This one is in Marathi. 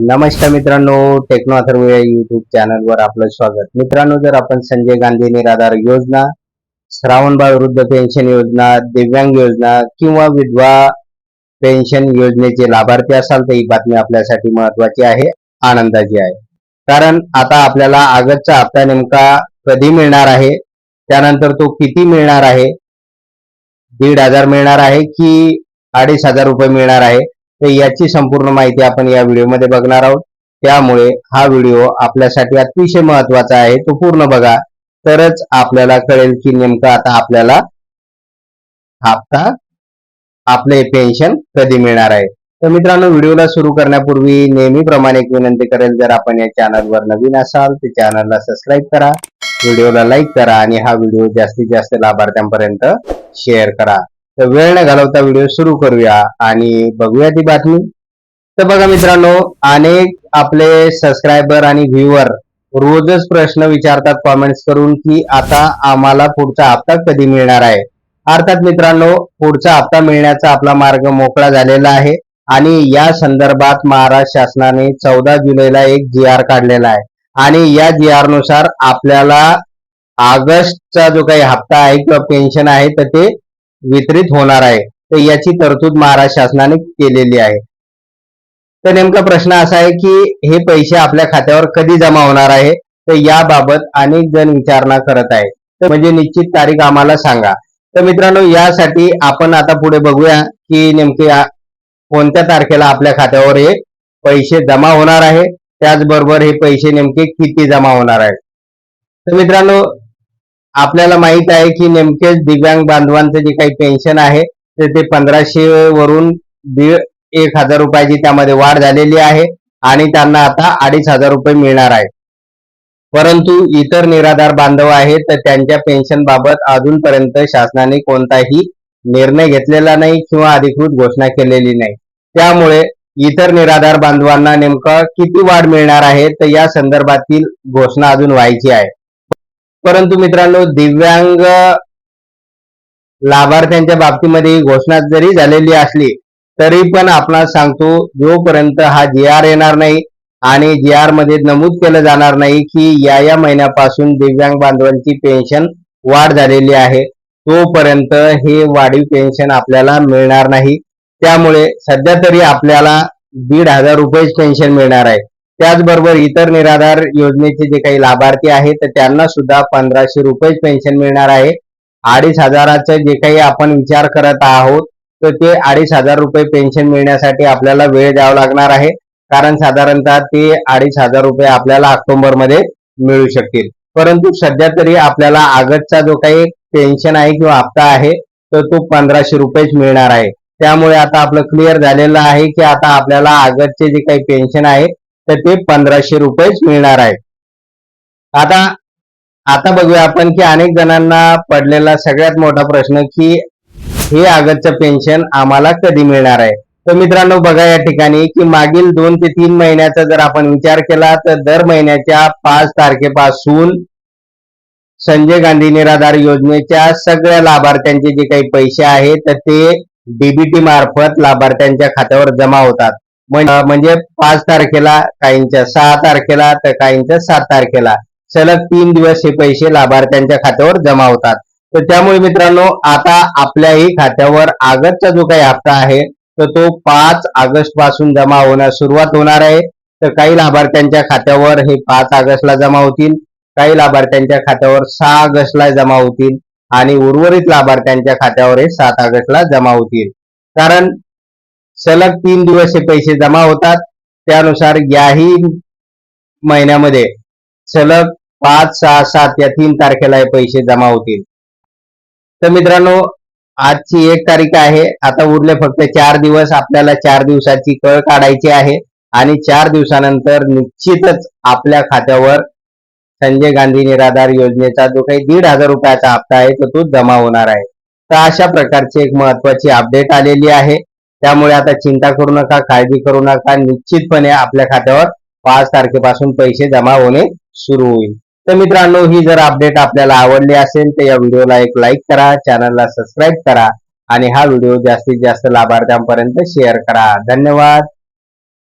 नमस्कार मित्रांनो टेक्नो अथर्व या युट्यूब चॅनलवर आपलं स्वागत. मित्रांनो जर आपण संजय गांधी निराधार योजना श्रावणबाळ वृद्ध पेन्शन योजना दिव्यांग योजना किंवा विधवा पेन्शन योजनेचे लाभार्थी असाल तर ही बातमी आपल्यासाठी महत्वाची आहे आनंदाची आहे. कारण आता आपल्याला आगतचा हप्ता नेमका कधी मिळणार आहे त्यानंतर तो किती मिळणार आहे दीड हजार मिळणार आहे की अडीच हजार रुपये मिळणार आहे तर याची संपूर्ण माहिती आपण या व्हिडिओमध्ये बघणार आहोत. त्यामुळे हा व्हिडिओ आपल्यासाठी अतिशय महत्त्वाचा आहे. तो पूर्ण बघा. तरच आपल्याला कळेल की नेमकं आता आपल्याला हप्ता आपले पेन्शन कधी मिळणार आहे. तर मित्रांनो व्हिडिओला सुरू करण्यापूर्वी नेहमीप्रमाणे एक विनंती करेल जर आपण या चॅनलवर नवीन असाल तर चॅनलला सबस्क्राईब करा व्हिडिओला लाईक करा आणि हा व्हिडिओ जास्तीत जास्त लाभार्थ्यांपर्यंत शेअर करा. तर वेळ न घालवता व्हिडिओ सुरू करूया आणि बघूया ती बातमी. तर बघा मित्रांनो अनेक आपले सबस्क्रायबर आणि व्ह्युअर रोजच प्रश्न विचारतात कॉमेंट्स करून की आता आम्हाला पुढचा हप्ता कधी मिळणार आहे? अर्थात मित्रांनो पुढचा हप्ता मिळण्याचा आपला मार्ग मोकळा झालेला आहे आणि या संदर्भात महाराष्ट्र शासनाने चौदा जुलैला एक जी आर काढलेला आहे. आणि या जी आरनुसार आपल्याला ऑगस्टचा जो काही हप्ता आहे किंवा पेन्शन आहे तर ते वितरित होणार आहे. तर याची तरतूद महाराष्ट्र शासनाने केलेली आहे. तर नेमका प्रश्न असा आहे की हे पैसे आपल्या खात्यावर कधी जमा होणार आहे? तर याबाबत अनेक जण विचारणा करत आहे तर म्हणजे निश्चित तारीख आम्हाला सांगा. तर मित्रांनो यासाठी आपण आता पुढे बघूया की नेमके कोणत्या तारखेला आपल्या खात्यावर हे पैसे जमा होणार आहे? त्याचबरोबर हे पैसे नेमके किती जमा होणार आहेत? तर मित्रांनो आपल्याला माहीत आहे की नेमकेच दिव्यांग बांधवांचं जे काही पेन्शन आहे तर ते पंधराशे वरून दीड एक हजार रुपयाची त्यामध्ये वाढ झालेली आहे आणि त्यांना आता अडीच हजार रुपये मिळणार आहे परंतु इतर निराधार बांधव आहेत तर त्यांच्या पेन्शन बाबत अजूनपर्यंत शासनाने कोणताही निर्णय घेतलेला नाही किंवा अधिकृत घोषणा केलेली नाही. त्यामुळे इतर निराधार बांधवांना नेमकं किती वाढ मिळणार आहे तर या संदर्भातील घोषणा अजून व्हायची आहे. परंतु मित्रांनो दिव्यांग लाभार्थ्यांच्या बाबतीमध्ये ही घोषणा जरी झालेली असली तरी पण आपण सांगतो जोपर्यंत हा जी आर येणार नाही आणि जी आरमध्ये नमूद केलं जाणार नाही की या या महिन्यापासून दिव्यांग बांधवांची पेन्शन वाढ झालेली आहे तोपर्यंत हे वाढीव पेन्शन आपल्याला मिळणार नाही. त्यामुळे सध्या तरी आपल्याला दीड हजार रुपयेच पेन्शन मिळणार आहे. त्याचबरोबर इतर निराधार योजनेचे जे काही लाभार्थी आहेत तर त्यांना सुद्धा पंधराशे रुपये पेन्शन मिळणार आहे. अडीच हजाराचा जे काही आपण विचार करत आहोत तर ते अडीच हजार रुपये पेन्शन मिळण्यासाठी आपल्याला वेळ द्यावा लागणार आहे. कारण साधारणतः ते अडीच हजार रुपये आपल्याला ऑक्टोबरमध्ये मिळू शकतील. परंतु सध्या तरी आपल्याला आगतचा जो काही पेन्शन आहे किंवा हप्ता आहे तर तो पंधराशे रुपयेच मिळणार आहे. त्यामुळे आता आपलं क्लिअर झालेलं आहे की आता आपल्याला आगतचे जे काही पेन्शन आहे तर ते पंधराशे रुपयेच मिळणार आहे आता आता बघूया आपण की अनेक जणांना पडलेला सगळ्यात मोठा प्रश्न की हे आगतचं पेन्शन आम्हाला कधी मिळणार आहे? तर मित्रांनो बघा या ठिकाणी की मागील दोन ते तीन महिन्याचा जर आपण विचार केला तर दर महिन्याच्या पाच तारखेपासून संजय गांधी निराधार योजनेच्या सगळ्या लाभार्थ्यांचे जे काही पैसे आहेत तर ते डीबीटी मार्फत लाभार्थ्यांच्या खात्यावर जमा होतात. म्हणजे पाच तारखेला काहींच्या सहा तारखेला तर काहींच्या सात तारखेला. सलग तीन दिवस हे पैसे लाभार्थ्यांच्या खात्यावर जमा होतात. तर त्यामुळे मित्रांनो आता आपल्याही खात्यावर ऑगस्टचा जो काही हप्ता आहे तर तो पाच ऑगस्टपासून जमा होण्यास सुरुवात होणार आहे. तर काही लाभार्थ्यांच्या खात्यावर हे पाच ऑगस्टला जमा होतील काही लाभार्थ्यांच्या खात्यावर सहा ऑगस्टला जमा होतील आणि उर्वरित लाभार्थ्यांच्या खात्यावर हे सात ऑगस्टला जमा होतील. कारण सलग तीन दिवस हे पैसे जमा होतात. त्यानुसार याही महिन्यामध्ये सलग पाच सहा सात या तीन तारखेला हे पैसे जमा होतील. तर मित्रांनो आजची एक तारीख आहे. आता उरले फक्त चार दिवस. आपल्याला चार दिवसाची कळ काढायची आहे. आणि चार दिवसानंतर निश्चितच आपल्या खात्यावर संजय गांधी निराधार योजनेचा जो काही दीड हजार रुपयाचा हप्ता आहे तो तो जमा होणार आहे. तर अशा प्रकारची एक महत्वाची अपडेट आलेली आहे. त्यामुळे आता चिंता करू नका काळजी करू नका. निश्चितपणे आपल्या खात्यावर पाच तारखेपासून पैसे जमा होणे सुरू होईल. तर मित्रांनो ही जर अपडेट आपल्याला आवडली असेल तर या व्हिडिओला एक लाईक करा चॅनलला सबस्क्राईब करा आणि हा व्हिडिओ जास्तीत जास्त लाभार्थ्यांपर्यंत शेअर करा. धन्यवाद.